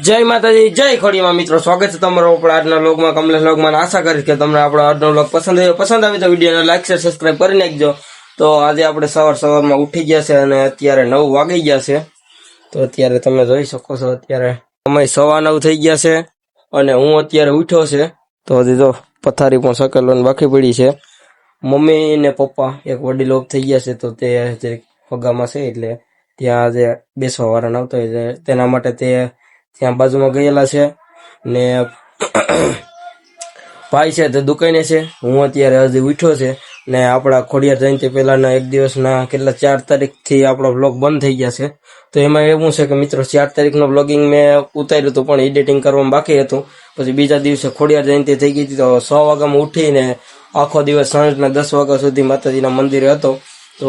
જય માતાજી, જય ખોડીમાં મિત્રો. સ્વાગત છે તમારો આપણા આજના લોગમાં કમલેશ લોગમાં આશા કરીશ કે તમને આપણો આજનો લોગ પસંદ આવ્યો. પસંદ આવી તો વિડીયોને લાઈક શેર સબસ્ક્રાઈબ કરી નાખજો. તો આજે આપણે સવાર સવારમાં ઉઠી ગયા છે અને અત્યારે નવ વાગી ગયા છે. તો અત્યારે તમે જોઈ શકો છો, અત્યારે સમય સવા નવ થઈ ગયા છે અને હું અત્યારે ઉઠ્યો છે. તો હજી જો પથારી પણ સકેલો બાકી પડી છે. મમ્મી ને પપ્પા એક વડીલો થઈ ગયા છે, તો તે જે ફગામાં છે એટલે ત્યાં આજે બેસવા વાળા નહોતો એટલે તેના માટે તે ત્યાં બાજુમાં ગયેલા છે ને ભાઈ છે તે દુકાને છે. હું અત્યારે હજી ઉઠ્યો છે ને આપણા ખોડિયાર જયંતિ પહેલાના એક દિવસના કેટલા ચાર તારીખથી આપણો બ્લોગ બંધ થઈ ગયા છે. તો એમાં એવું છે કે મિત્રો, ચાર તારીખનો બ્લોગિંગ મેં ઉતાર્યું હતું, પણ એડિટિંગ કરવામાં બાકી હતું. પછી બીજા દિવસે ખોડિયાર જયંતિ થઈ ગઈ હતી, તો સો વાગ્યામાં ઉઠીને આખો દિવસ સાંજના દસ વાગ્યા સુધી માતાજીના મંદિરે હતો. તો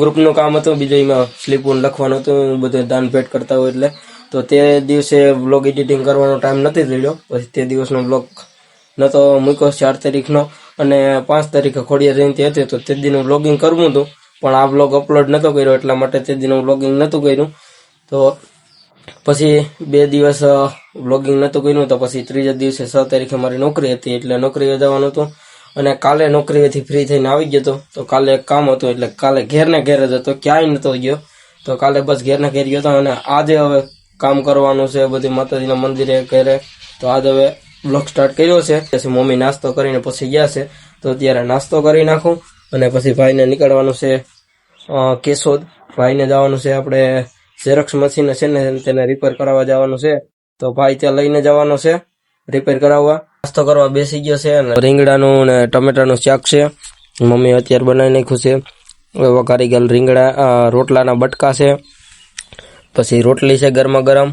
ગ્રુપનું કામ હતું, બીજું એમાં સ્લીપુન લખવાનું હતું, બધું દાન ભેટ કરતા હોય એટલે. તો તે દિવસે બ્લોગ એડિટિંગ કરવાનો ટાઈમ નથી રહ્યો પછી તે દિવસનો બ્લોગ નતો મૂક્યો, ચાર તારીખનો. અને પાંચ તારીખે ખોડિયા જયંતિ હતી, તો તે દિનનું બ્લોગિંગ કરવું હતું. પણ આ બ્લોગ અપલોડ નતો કર્યો, એટલા માટે તે દિનનું બ્લોગિંગ નહોતું કર્યું. તો પછી બે દિવસ બ્લોગિંગ નહોતું કર્યું, તો પછી ત્રીજા દિવસે છ તારીખે મારી નોકરી હતી, એટલે નોકરીએ જવાનું હતું. અને કાલે નોકરીએથી ફ્રી થઈને આવી ગયો હતો. તો કાલે એક કામ હતું, એટલે કાલે ઘેરને ઘેર જ હતો, ક્યાંય નહોતો ગયો. તો કાલે બસ ઘેરના ઘેર ગયો હતો, અને આજે હવે કામ કરવાનું છે, બધી માતાજીના મંદિરે ઘરે. તો આજે હવે બ્લોગ સ્ટાર્ટ કર્યો છે. પછી મમ્મી નાસ્તો કરીને પછી ગયા છે. તો અત્યારે નાસ્તો કરી નાખું અને પછી ભાઈને નીકળવાનું છે કેશોદ. ભાઈને જવાનું છે આપણે ઝેરોક્સ મશીન છે ને તેને રિપેર કરાવવા જવાનું છે. તો ભાઈ ત્યાં લઈને જવાનો છે રિપેર કરાવવા. નાસ્તો કરવા બેસી ગયો છે અને રીંગણાનું ને ટમેટાનું શાક છે. મમ્મી અત્યારે બનાવી નાખ્યું છે. વઘારી ગયેલ રીંગણા રોટલાના બટકા છે. પછી રોટલી છે ગરમા ગરમ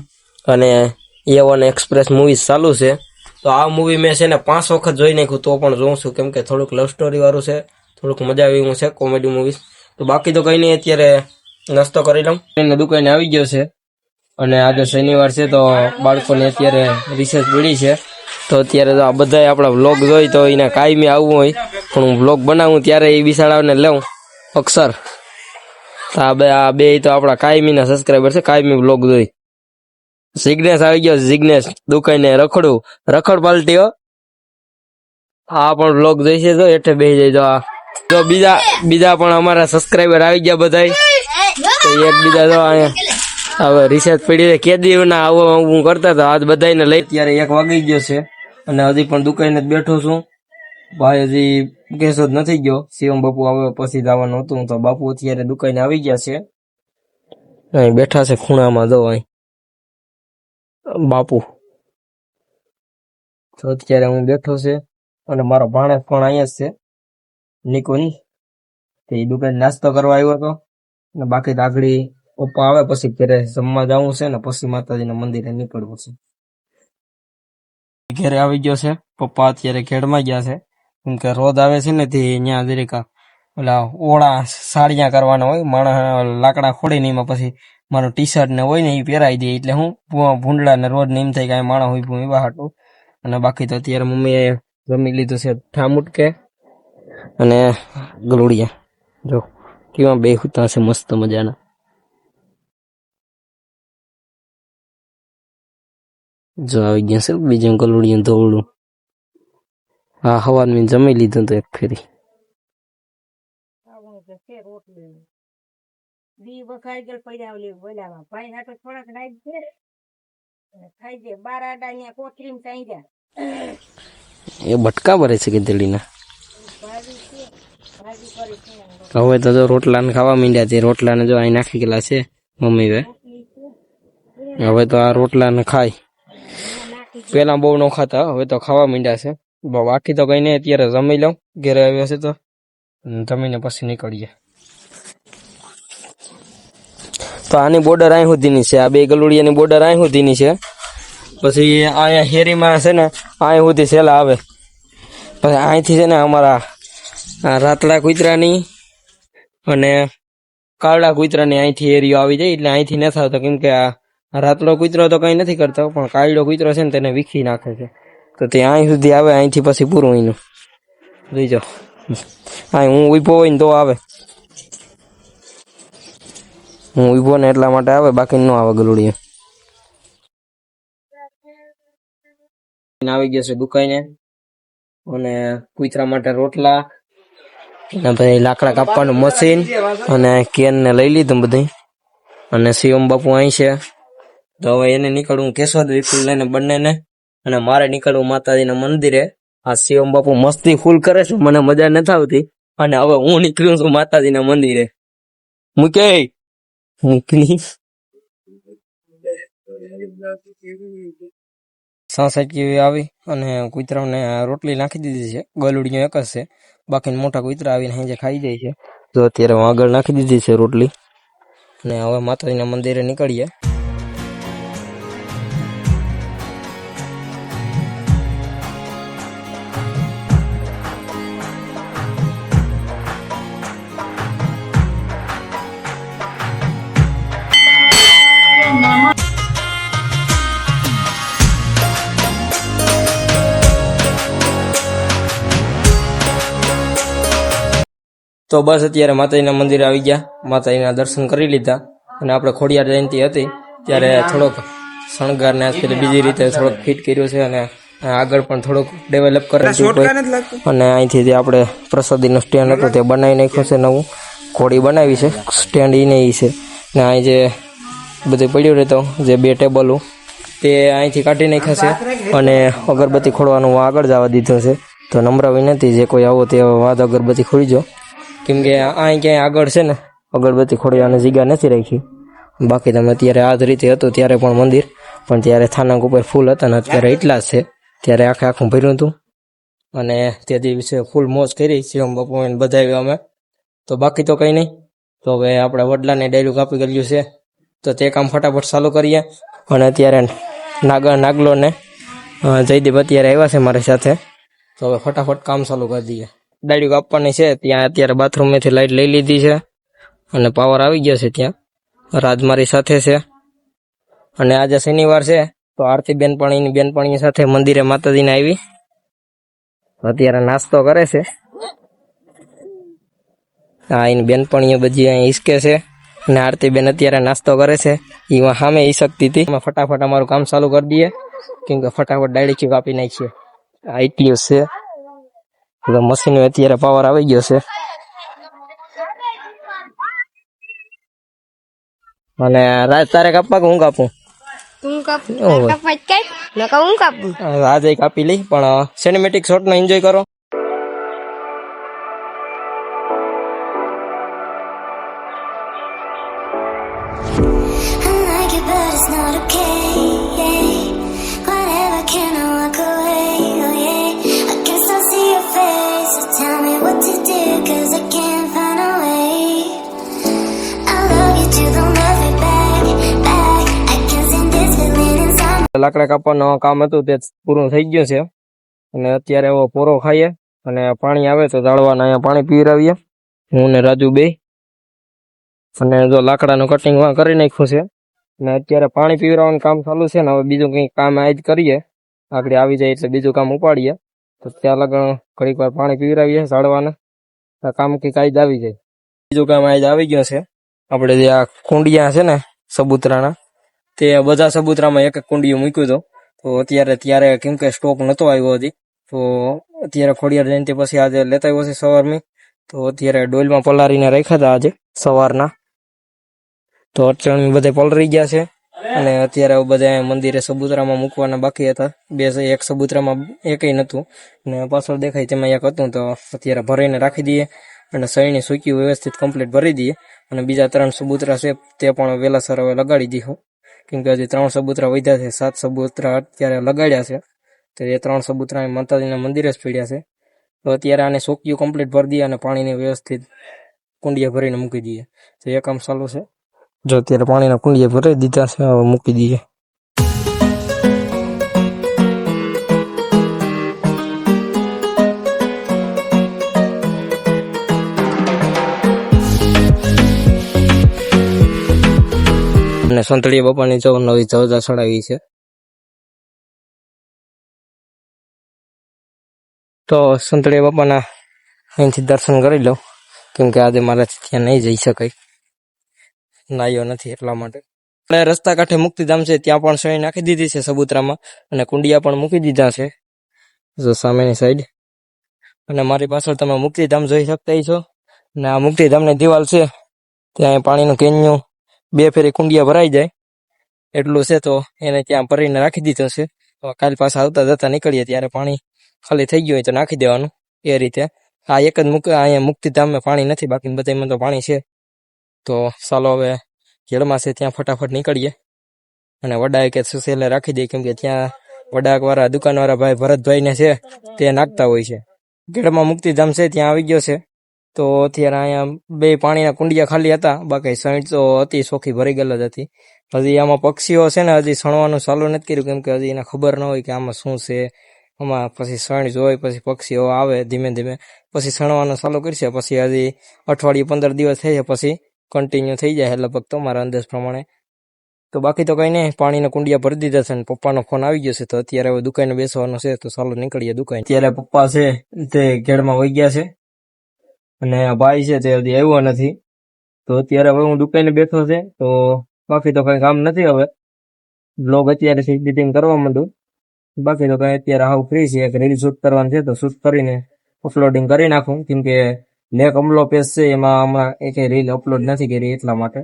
અને એ વન એક્સપ્રેસ મૂવી ચાલુ છે. તો આ મૂવી મેં છે ને પાંચ વખત જોઈ નાખ્યું, તો પણ જોઉં છું. કેમ કે થોડુંક લવ સ્ટોરી વાળું છે, થોડુંક મજા આવી હું છે કોમેડી મૂવીઝ તો બાકી તો કંઈ નહીં, અત્યારે નાસ્તો કરી લઉં. એને દુકાને આવી ગયો છે. અને આજે શનિવાર છે, તો બાળકોને અત્યારે રિસેસ પડી છે. તો અત્યારે તો આ બધા આપણા વ્લોગ જોઈ, તો એને કાયમી આવવું હોય. પણ હું વ્લોગ બનાવું ત્યારે એ બિસાડાને લઉં. અક્ષર. આ બે આ બે તો આપણા કાયમીના સબસ્ક્રાઈબર છે, કાયમી બ્લોગ જોઈ. સિગ્નેશ આવી ગયો જિગ્નેશ દુકાને રખડું. રખડ પાલટીઓ આ પણ બ્લોગ જોઈશે તો એટલે બેસી જઈ તો આ. જો બીજા બીજા પણ અમારા સબસ્ક્રાઈબર આવી ગયા બધા તો એક બીજા જો અહીંયા હવે રિસર્ચ પડી કેદીઓના આવો હું કરતા હતા, આજ બધાને લઈ. ત્યારે એક વાગી ગયો છે, અને હજી પણ દુકાને જ બેઠો છું. ભાઈ હજી જ નથી ગયો? શિવમ બાપુ આવે પછી જવાનું હતું તો બાપુ અત્યારે દુકાને આવી ગયા છે. અહીં બેઠા છે ખૂણામાં જો અહીં. બાપુ. તો અત્યારે હું બેઠો છે અને મારો ભાણેજ પણ અહીંયા જ છે. નિકુંજ તે દુકાન નાસ્તો કરવા આવ્યો હતો. ને બાકી તો પપ્પા આવે પછી ઘરે જમવા જવું છે ને પછી માતાજીના મંદિરે નીકળવું છે. ઘરે આવી ગયો છે. પપ્પા અત્યારે ખેડમાં ગયા છે. કેમ કે રોદ આવે છે ને તે અહીંયા જરીક, ઓલા ઓળા સાડિયા કરવાના હોય માણસ લાકડા ખોડીને એમાં પછી મારું ટી શર્ટ ને હોય ને એ પહેરાવી દે, એટલે હું ભૂંડલા ને રોજ ને એમ થાય કે માણસ હોય ભૂ, એવા હાટું. અને બાકી તો અત્યારે મમ્મીએ જમી લીધું છે ઠામુટકે અને ગલુડિયા. જો, કેવા બે હુતા છે મસ્ત મજાના. જો આવી ગયા છે બીજું ગલુડિયું ધોવડું. હા હવાર મેં જમી લીધું તો એક ફેરી. દી વખાઈ ગયેલ પડ્યા ઓલી બોલાવા ભાઈ હાટો થોડાક નાઈ દે ખાઈ દે બાર આડા અહીંયા કોથરીમ ચાઈ ગયા. એ બટકા ભરે છે છે. હવે તો જો રોટલા ને ખાવા માંડ્યા છે. રોટલા ને જો અહીં નાખી ગયેલા છે મમ્મી હવે. હવે તો આ રોટલા ને ખાય પેલા બહુ ન ખાતા હવે તો ખાવા માંડ્યા છે. બાકી તો કઈ નહીં અત્યારે જમી લઉં ઘરે આવ્યો છે તો અને જમીને પછી નીકળીએ તો આની બોર્ડર અહીં સુધીની છે આ બે ગલુડિયાની બોર્ડર અહીં સુધીની છે પછી અહીંયા હેરીમાં છે ને અહીં સુધી સેલા આવે પછી અહીંથી છે ને અમારા આ રાતડા કૂતરાની અને કાળા કૂતરાની અહીંથી એરિયો આવી જાય એટલે અહીંથી નથી આવતો કેમ કે આ રાતડો કૂતરો તો કઈ નથી કરતો પણ કાળો કૂતરો છે ને તેને વીખી નાખે છે તો તે અહીં સુધી આવે અહીંથી પછી પૂરું એનું. જોઈજો અહીં હું ઊભો હોય ને તો આવે. હું ઊભો ને એટલા માટે આવે બાકી ન આવે ગલુડિયું. આવી ગયો છે દુકાને. અને કૂતરા માટે રોટલા. અને પછી લાકડા કાપવાનું મશીન. અને કેન ને લઈ લીધું બધું. અને શિવમ બાપુ અહીં છે. તો હવે એને નીકળવું કેશોદ વિપુલ લઈને બંનેને. અને મારે નીકળવું માતાજીના મંદિરે. આ શિવમ બાપુ મસ્તી ફૂલ કરે છે, મને મજા નથી આવતી. અને હવે હું નીકળ્યું છું માતાજીના મંદિરે. મૂકે સાસઠ જેવી આવી અને કૂતરાને રોટલી નાખી દીધી છે. ગલુડીઓ એક જ છે. બાકી મોટા કૂતરા આવીને અહીં ખાઈ જાય છે. તો અત્યારે હું આગળ નાખી દીધી છે રોટલી. અને હવે માતાજીના મંદિરે નીકળીએ. તો બસ અત્યારે માતાજીના મંદિરે આવી ગયા. માતાજીના દર્શન કરી લીધા અને આપણે ખોડિયાર જયંતિ હતી ત્યારે થોડોક શણગાર ને પેલી બીજી રીતે થોડોક ફિટ કર્યો છે અને આગળ પણ થોડોક ડેવલપ કરેલું છે અને અહીંથી જે આપણે પ્રસાદીનું સ્ટેન્ડ હતું તે બનાવી નાખ્યું છે નવું. ઘોડી બનાવી છે. સ્ટેન્ડ એને એ છે. ને અહીં જે બધું પડ્યું રહેતો જે બે ટેબલો તે અહીંથી કાઢી નાખ્યા છે અને અગરબત્તી ખોડવાનું આગળ જવા દીધું છે. તો નમ્ર વિનંતી જે કોઈ આવો તે વાદ અગરબત્તી ખોડીજો કેમ કે અહીં ક્યાંય આગળ છે ને, અગરબત્તી ખોડવાની જગ્યા નથી રાખી. બાકી તમે અત્યારે આ જ રીતે હતું ત્યારે પણ મંદિર, પણ ત્યારે સ્થાનક ઉપર ફૂલ હતા ને અત્યારે એટલા છે. ત્યારે આખે આખું ભર્યું હતું. અને તે દિવસે ફૂલ મોજ કરી, શિવમ બાપુ એને અમે. તો બાકી તો કંઈ નહીં. તો હવે આપણે વડલાને ડાયલું કાપી ગયું છે. તો તે કામ ફટાફટ ચાલુ કરીએ. અને અત્યારે નાગા નાગલો ને જયદીપ અત્યારે આવ્યા છે મારી સાથે. તો હવે ફટાફટ કામ ચાલુ કરી દઈએ. ડાયરી કાપવાની છે, ત્યાં અત્યારે બાથરૂમમાંથી લાઇટ લઈ લીધી છે અને પાવર આવી ગયો છે ત્યાં. રાજ મારી સાથે છે. અને આજે શનિવાર છે, તો આરતી બેનપણીની બેનપણી સાથે મંદિરે માતાજીને આવી. અત્યારે નાસ્તો કરે છે. હા એની બેનપણીઓ બધી અહીં ઈસકે છે. અને આરતી બેન અત્યારે નાસ્તો કરે છે. એમાં સામે ઈસકતી હતી. એમાં ફટાફટ અમારું કામ ચાલુ કરી દઈએ. કેમ કે ફટાફટ ડાયરી કાપી નાખીએ. આ એટલું છે. મશીન અત્યારે પાવર આવી ગયો છે. અને રાત તારે કાપવા કે હું કાપું? આજે કાપી લઈ પણ સિનેમેટિક શોટ નો એન્જોય કરો. લાકડા કાપવાનું કામ હતું તે પૂરું થઈ ગયું છે. અને અત્યારે એવો પોરો ખાઈએ અને પાણી આવે તો જાળવાના અહીંયા પાણી પીવડાવીએ. હું ને રાજુ બે. અને જો લાકડાનું કટિંગ કરી નાખ્યું છે. અને અત્યારે પાણી પીવડાવવાનું કામ ચાલુ છે ને હવે બીજું કંઈક કામ આજ કરીએ. આગળ આવી જાય એટલે બીજું કામ ઉપાડીએ. તો ત્યાં લગણ ઘડીક વાર પાણી પીવડાવીએ ઝાડવાને. કામ કંઈક આજ આવી જાય. બીજું કામ આજ આવી ગયું છે. આપણે જે આ કુંડિયા છે ને સબૂતરાના તે બધા સબૂતરામાં એક એક કુંડિયું મૂક્યું હતું. તો અત્યારે, ત્યારે કેમ કે સ્ટોક નહોતો આવ્યો હતી તો અત્યારે ખોડિયાર જયંતિ પછી આજે લેતા આવ્યો છે સવારમાં. તો અત્યારે ડોલમાં પલારીને રાખ્યા હતા આજે, સવારના. તો અડચણ બધે પલરી ગયા છે. અને અત્યારે બધા મંદિરે સબૂતરામાં મૂકવાના બાકી હતા. બે એક સબૂતરામાં એકય નતું. ને પાછળ દેખાય તેમાં એક હતું, તો અત્યારે ભરીને રાખી દઈએ. અને સૈણી સૂકી વ્યવસ્થિત કમ્પ્લીટ ભરી દઈએ. અને બીજા ત્રણ સબૂતરા છે, તે પણ વહેલાસર હવે લગાડી દઈશું કેમ કે હજી ત્રણ સબૂતરા વધ્યા છે. સાત સબૂતરા અત્યારે લગાડ્યા છે. તો એ ત્રણ સબૂતરા માતાજીના મંદિરે જ પીડ્યા છે. તો અત્યારે આને સોકીઓ કમ્પ્લીટ ભરી દઈએ અને પાણીને વ્યવસ્થિત કુંડિયા ભરીને મૂકી દઈએ. તો એ કામ ચાલુ છે. જો અત્યારે પાણીના કુંડિયા ભરી દીધા છે, હવે મૂકી દઈએ. અને સંતળીયા બાપાની જો નવી ધજા ચડાવી છે. તો સંતળીયા બાપાના અહીંથી દર્શન કરી લઉં, કેમ કે આજે મારાથી ત્યાં નહીં જઈ શકાય. નાયો નથી એટલા માટે. આપણે રસ્તા કાંઠે મુક્તિધામ છે, ત્યાં પણ સળી નાખી દીધી છે સબુતરામાં, અને કુંડિયા પણ મૂકી દીધા છે, જો સામેની સાઈડ અને મારી પાછળ તમે મુક્તિધામ જોઈ શકતા છો અને આ મુક્તિધામની દિવાલ છે, ત્યાં પાણીનું કેન્યું બે ફેરી કુંડિયા ભરાઈ જાય. એટલું છે તો એને ત્યાં ભરીને રાખી દીધો છે. તો કાલ પાછા આવતા જતા નીકળીએ ત્યારે પાણી ખાલી થઈ ગયું હોય તો નાખી દેવાનું એ રીતે. આ એક જ મુક અહીંયા મુક્તિધામમાં પાણી નથી બાકી બધામાં તો પાણી છે. તો ચાલો હવે ઘેડમાં છે ત્યાં ફટાફટ નીકળીએ. અને વડા કે સુસેલે રાખી દઈએ કેમ કે ત્યાં વડાકવાળા દુકાનવાળા ભાઈ ભરતભાઈને છે, તે નાખતા હોય છે. ઘેડમાં મુક્તિધામ છે, ત્યાં આવી ગયો છે. તો અત્યારે અહીંયા બે પાણીના કુંડિયા ખાલી હતા, બાકી સાઈડ તો અતિ ચોખ્ખી ભરી ગયેલ જ હતી. હજી આમાં પક્ષીઓ છે ને, હજી સણવાનું ચાલુ નથી કર્યું, કેમ કે હજી એને ખબર ન હોય કે આમાં શું છે. આમાં પછી સણ જોઈ, પછી પક્ષીઓ આવે ધીમે ધીમે, પછી સણવાનું ચાલુ કરશે, પછી હજી અઠવાડિયું પંદર દિવસ થઈ છે પછી કન્ટિન્યુ થઈ જાય લગભગ તો મારા અંદાજ પ્રમાણે. તો બાકી તો કઈ નહીં, પાણીના કુંડિયા ભરી દીધા છે અને પપ્પાનો ફોન આવી ગયો છે, તો અત્યારે હવે દુકાને બેસવાનો છે, તો ચાલો નીકળીએ દુકાન. અત્યારે પપ્પા છે, તે ઘેડમાં વહી ગયા છે. અને ભાઈ છે તે હજી આવ્યો નથી. તો અત્યારે હવે હું દુકાને બેઠો છે તો બાકી તો કઈ કામ નથી હવે. બ્લોગ અત્યારે એડિટિંગ કરવા માંડું. બાકી તો કઈ અત્યારે હાવ ફ્રી છે એક રીલ શૂટ કરવાનું છે તો શૂટ કરીને અપલોડિંગ કરી નાખું. કેમ કે લેક અમલો પેજ છે એમાં હમણાં એક રીલ અપલોડ નથી કરી એટલા માટે.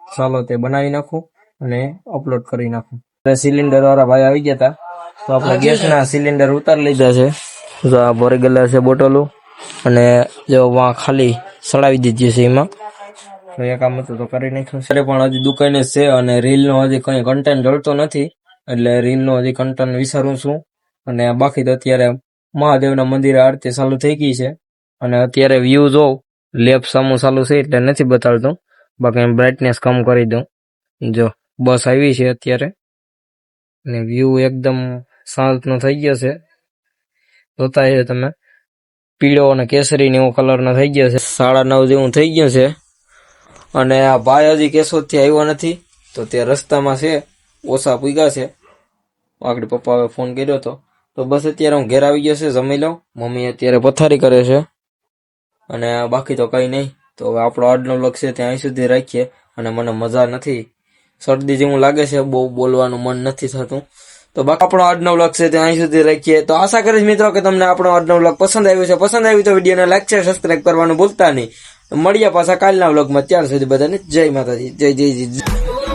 ચાલો તે બનાવી નાખું અને અપલોડ કરી નાખું. સિલિન્ડર વાળા ભાઈ આવી ગયા હતા તો આપણે ગેસના સિલિન્ડર ઉતારી લીધા છે. જો આ ભરી ગયેલા છે બોટલો. અને જો વાં ખાલી સડાવી દીધી છે એમાં. તો એ કામ હતું તો કરી નાખ્યું છે. પણ હજી દુકાને જ છે અને રીલનો હજી કંઈ કન્ટેન્ટ જળતો નથી, એટલે રીલનો હજી કન્ટેન્ટ વિચારું છું. અને બાકી તો અત્યારે મહાદેવના મંદિરે આરતી ચાલુ થઈ ગઈ છે. અને અત્યારે વ્યૂ જોઉં લેપ સામું ચાલુ છે એટલે નથી બતાડતું. બાકી બ્રાઇટનેસ કમ કરી દઉં. જો બસ આવી છે અત્યારે. અને વ્યૂ એકદમ શાંતનો થઈ ગયો છે. જોતા છે તમે. પીળો અને કેસરી ને એવો કલરનો થઈ ગયો છે. સાડા નવ જેવું થઈ ગયું છે. અને આ ભાઈ હજી કેશોદથી આવ્યો નથી, તો તે રસ્તામાં છે. ઓછા પૂગ્યા છે. આગળ પપ્પાએ ફોન કર્યો હતો તો બસ અત્યારે હું ઘેર આવી ગયો છે, જમી લઉં. મમ્મી અત્યારે પથારી કરે છે. અને બાકી તો કઈ નહીં. તો હવે આપણો આજનો લક્ષ્ય ત્યાં અહીં સુધી રાખીએ. અને મને મજા નથી. શરદી જેવું લાગે છે, બહુ બોલવાનું મન નથી થતું. તો બાકી આપણો આજનો વ્લોગ છે ત્યાં અહીં સુધી રાખીએ. તો આશા કરીશ મિત્રો કે તમને આપણો આજનો વ્લોગ પસંદ આવ્યો છે. પસંદ આવ્યું તો વિડીયોને લાઈક છે સબસ્ક્રાઈબ કરવાનું ભૂલતા નહીં. મળીએ પાછા કાલના વ્લોગમાં ત્યાર સુધી બધાને જય માતાજી. જય જય જય.